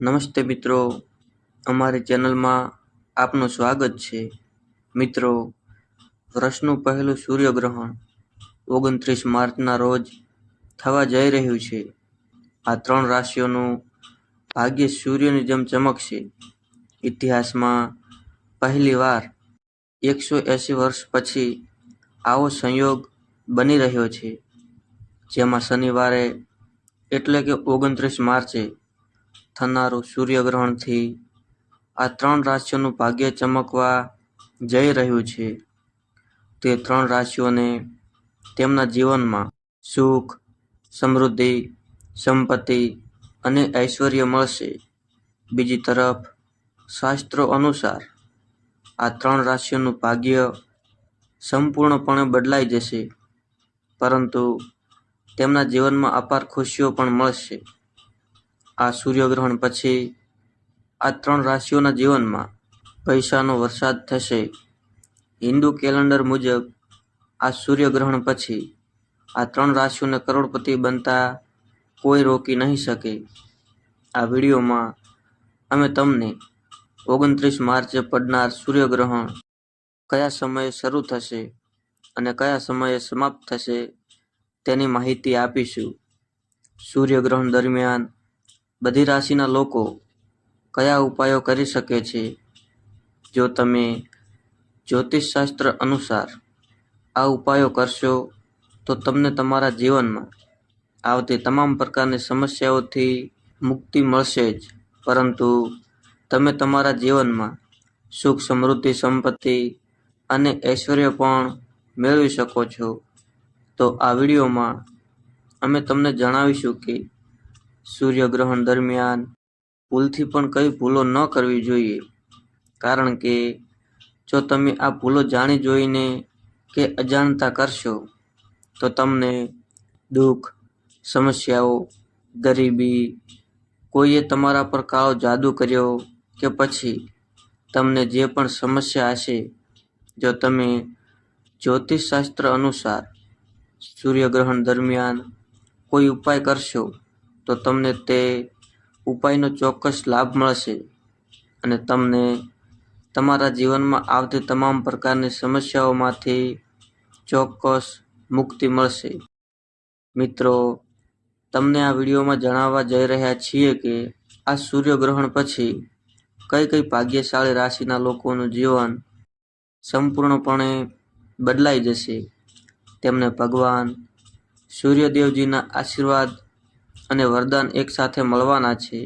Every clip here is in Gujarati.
નમસ્તે મિત્રો. અમારી ચેનલમાં આપનું સ્વાગત છે. મિત્રો, વર્ષનું પહેલું સૂર્યગ્રહણ ઓગણત્રીસ માર્ચના રોજ થવા જઈ રહ્યું છે. આ ત્રણ રાશિઓનું ભાગ્ય સૂર્યની જેમ ચમકશે. ઇતિહાસમાં પહેલીવાર એકસો એંસી વર્ષ પછી આવો સંયોગ બની રહ્યો છે. જેમાં શનિવારે એટલે કે ઓગણત્રીસ માર્ચે થનારું સૂર્યગ્રહણથી આ ત્રણ રાશિઓનું ભાગ્ય ચમકવા જઈ રહ્યું છે. તે ત્રણ રાશિઓને તેમના જીવનમાં સુખ, સમૃદ્ધિ, સંપત્તિ અને ઐશ્વર્ય મળશે. બીજી તરફ, શાસ્ત્રો અનુસાર આ ત્રણ રાશિઓનું ભાગ્ય સંપૂર્ણપણે બદલાઈ જશે, પરંતુ તેમના જીવનમાં અપાર ખુશીઓ પણ મળશે. આ સૂર્યગ્રહણ પછી આ ત્રણ રાશિઓના જીવનમાં પૈસાનો વરસાદ થશે. હિન્દુ કેલેન્ડર મુજબ આ સૂર્યગ્રહણ પછી આ ત્રણ રાશિઓને કરોડપતિ બનતા કોઈ રોકી નહીં શકે. આ વિડીયોમાં અમે તમને ઓગણત્રીસ માર્ચે પડનાર સૂર્યગ્રહણ કયા સમયે શરૂ થશે અને કયા સમયે સમાપ્ત થશે તેની માહિતી આપીશું. સૂર્યગ્રહણ દરમિયાન બધી રાશિના લોકો કયા ઉપાયો કરી શકે છે? જો તમે જ્યોતિષશાસ્ત્ર અનુસાર આ ઉપાયો કરશો, તો તમને તમારા જીવનમાં આવતી તમામ પ્રકારની સમસ્યાઓથી મુક્તિ મળશે જ. પરંતુ તમે તમારા જીવનમાં સુખ, સમૃદ્ધિ, સંપત્તિ અને ઐશ્વર્ય પણ મેળવી શકો છો. તો આ વિડીયોમાં અમે તમને જણાવીશું કે સૂર્યગ્રહણ દરમિયાન ભૂલથી પણ કઈ ભૂલો ન કરવી જોઈએ. કારણ કે જો તમે આ ભૂલો જાણી જોઈને કે અજાણતા કરશો, તો તમને દુઃખ, સમસ્યાઓ, ગરીબી, કોઈએ તમારા પર કાળો જાદુ કર્યો કે પછી તમને જે પણ સમસ્યા હશે, જો તમે જ્યોતિષશાસ્ત્ર અનુસાર સૂર્યગ્રહણ દરમિયાન કોઈ ઉપાય કરશો તો તમને તે ઉપાયનો ચોક્કસ લાભ મળશે અને તમને તમારા જીવનમાં આવતી તમામ પ્રકારની સમસ્યાઓમાંથી ચોક્કસ મુક્તિ મળશે. મિત્રો, તમને આ વિડીયોમાં જણાવવા જઈ રહ્યા છીએ કે આ સૂર્યગ્રહણ પછી કઈ કઈ ભાગ્યશાળી રાશિના લોકોનું જીવન સંપૂર્ણપણે બદલાઈ જશે. તેમને ભગવાન સૂર્યદેવજીના આશીર્વાદ અને વરદાન એકસાથે મળવાના છે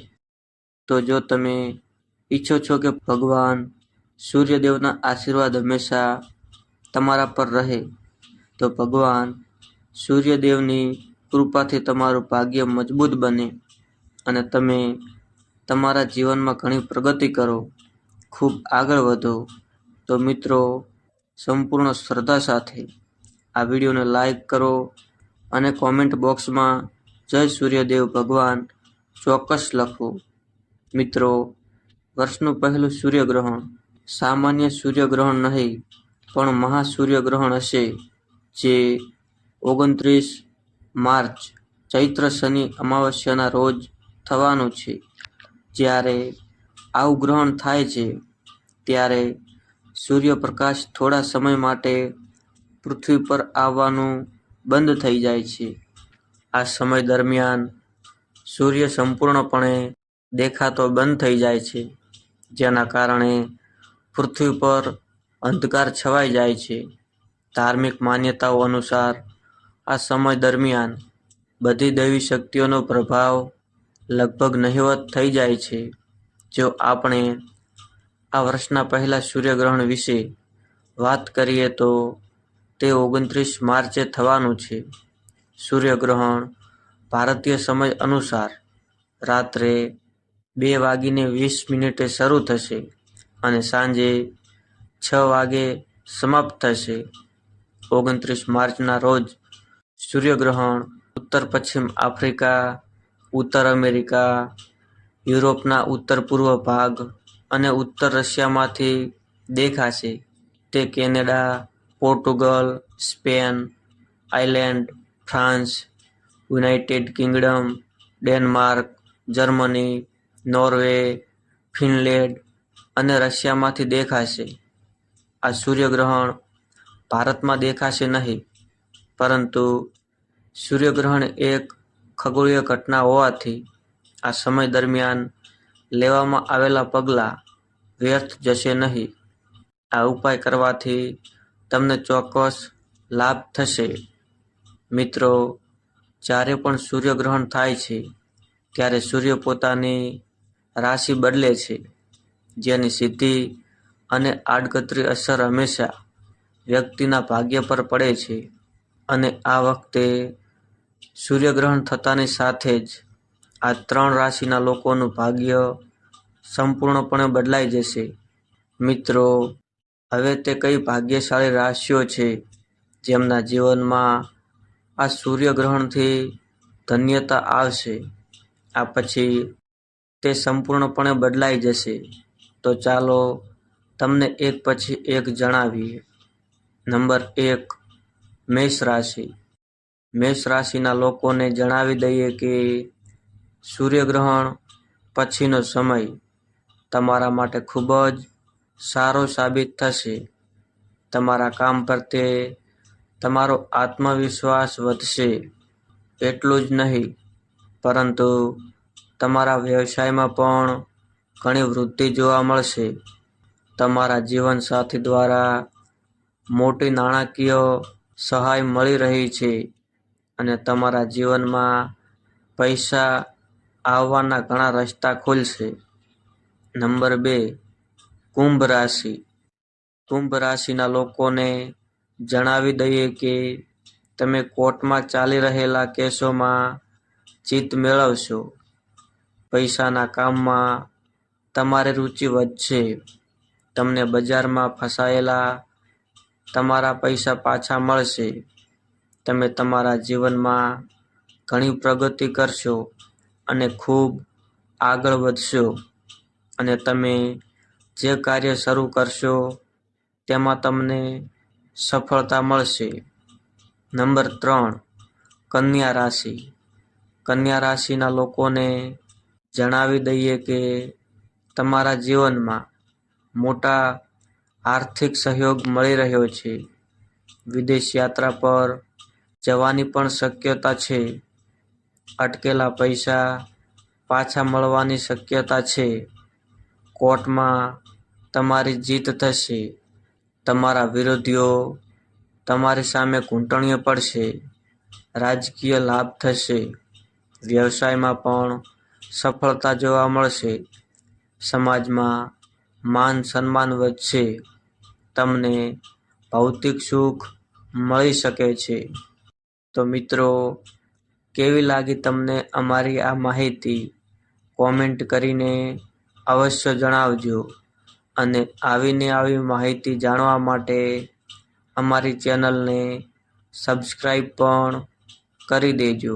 તો જો તમે ઈચ્છો છો કે ભગવાન સૂર્યદેવના આશીર્વાદ હંમેશા તમારા પર રહે, તો ભગવાન સૂર્યદેવની કૃપાથી તમારું ભાગ્ય મજબૂત બને અને તમે તમારા જીવનમાં ઘણી પ્રગતિ કરો, ખૂબ આગળ વધો. તો મિત્રો, સંપૂર્ણ શ્રદ્ધા સાથે આ વિડીયોને લાઈક કરો અને કોમેન્ટ બોક્સમાં જય સૂર્યદેવ ભગવાન. ચોક્કસ લખો. મિત્રો, વર્ષનું પહેલું સૂર્યગ્રહણ. સામાન્ય સૂર્યગ્રહણ નહીં, પણ મહાસૂર્યગ્રહણ હશે, જે ઓગણત્રીસ માર્ચ, ચૈત્ર શનિ અમાવસ્યાના રોજ થવાનું છે. જ્યારે આવું ગ્રહણ થાય છે, ત્યારે સૂર્યપ્રકાશ થોડા સમય માટે પૃથ્વી પર આવવાનું બંધ થઈ જાય છે. આ સમય દરમિયાન સૂર્ય સંપૂર્ણપણે દેખાતો બંધ થઈ જાય છે, જેના કારણે પૃથ્વી પર અંધકાર છવાઈ જાય છે. ધાર્મિક માન્યતાઓ અનુસાર આ સમય દરમિયાન બધી દૈવી શક્તિઓનો પ્રભાવ લગભગ નહિવત થઈ જાય છે. જો આપણે આ વર્ષના પહેલા સૂર્યગ્રહણ વિશે વાત કરીએ તો તે ઓગણત્રીસ માર્ચે થવાનું છે. સૂર્યગ્રહણ ભારતીય સમય અનુસાર રાત્રે બે વાગીને વીસ મિનિટે શરૂ થશે અને સાંજે છ વાગે સમાપ્ત થશે. ઓગણત્રીસ માર્ચના રોજ સૂર્યગ્રહણ ઉત્તર પશ્ચિમ આફ્રિકા, ઉત્તર અમેરિકા, યુરોપના ઉત્તર પૂર્વ ભાગ અને ઉત્તર રશિયામાંથી દેખાશે. તે Canada, Portugal, Spain island France, United Kingdom, Denmark, Germany, Norway, Finland અને રશિયામાંથી દેખાશે. આ સૂર્યગ્રહણ ભારતમાં દેખાશે નહીં, પરંતુ સૂર્યગ્રહણ એક ખગોળીય ઘટના હોવાથી આ સમય દરમિયાન લેવામાં આવેલા પગલાં વ્યર્થ જશે નહીં. આ ઉપાય કરવાથી તમને ચોક્કસ લાભ થશે. મિત્રો, જ્યારે પણ સૂર્યગ્રહણ થાય છે, ત્યારે સૂર્ય પોતાની રાશિ બદલે છે, જેની સીધી અને આડકતરી અસર હંમેશા વ્યક્તિના ભાગ્ય પર પડે છે. અને આ વખતે સૂર્યગ્રહણ થતાની સાથે જ આ ત્રણ રાશિના લોકોનું ભાગ્ય સંપૂર્ણપણે બદલાઈ જશે. મિત્રો, હવે તે કઈ ભાગ્યશાળી રાશિઓ છે, જેમના જીવનમાં આ સૂર્યગ્રહણથી ધન્યતા આવશે, આ પછી તે સંપૂર્ણપણે બદલાઈ જશે. તો ચાલો તમને એક પછી એક જણાવીએ. નંબર એક, મેષ રાશિ. મેષ રાશિના લોકોને જણાવી દઈએ કે સૂર્યગ્રહણ પછીનો સમય તમારા માટે ખૂબ જ સારો સાબિત થશે. તમારા કામ પ્રત્યે તમારો આત્મવિશ્વાસ વધશે એટલું જ નહીં, પરંતુ તમારા વ્યવસાયમાં પણ ઘણી વૃદ્ધિ જોવા મળશે. તમારા જીવનસાથી દ્વારા મોટી નાણાકીય સહાય મળી રહી છે અને તમારા જીવનમાં પૈસા આવવાના ઘણા રસ્તા ખુલશે. નંબર બે, કુંભ રાશિ. કુંભ રાશિના લોકોને જણાવી દઈએ કે તમે કોર્ટમાં ચાલી રહેલા કેસોમાં જીત મેળવશો. પૈસાના કામમાં તમારી રુચિ વધશે. તમને બજારમાં ફસાયેલા તમારા પૈસા પાછા મળશે. તમે તમારા જીવનમાં ઘણી પ્રગતિ કરશો અને ખૂબ આગળ વધશો. અને તમે જે કાર્ય શરૂ કરશો, તેમાં તમને સફળતા મળશે. નંબર ત્રણ, કન્યા રાશિ. કન્યા રાશિના લોકોને જણાવી દઈએ કે તમારા જીવનમાં મોટા આર્થિક સહયોગ મળી રહ્યો છે. વિદેશ યાત્રા પર જવાની પણ શક્યતા છે. અટકેલા પૈસા પાછા મળવાની શક્યતા છે. કોર્ટમાં તમારી જીત થશે. તમારા વિરોધીઓ તમારી સામે ઘૂંટણીઓ પડશે, રાજકીય લાભ થશે, વ્યવસાયમાં પણ સફળતા જોવા મળશે, સમાજમાં માન સન્માન વધશે, તમને ભૌતિક સુખ મળી શકે છે. તો મિત્રો, કેવી લાગી તમને અમારી આ માહિતી? કોમેન્ટ કરીને અવશ્ય જણાવજો. અને આવીને આવી માહિતી જાણવા માટે અમારી ચેનલને સબસ્ક્રાઈબ પણ કરી દેજો.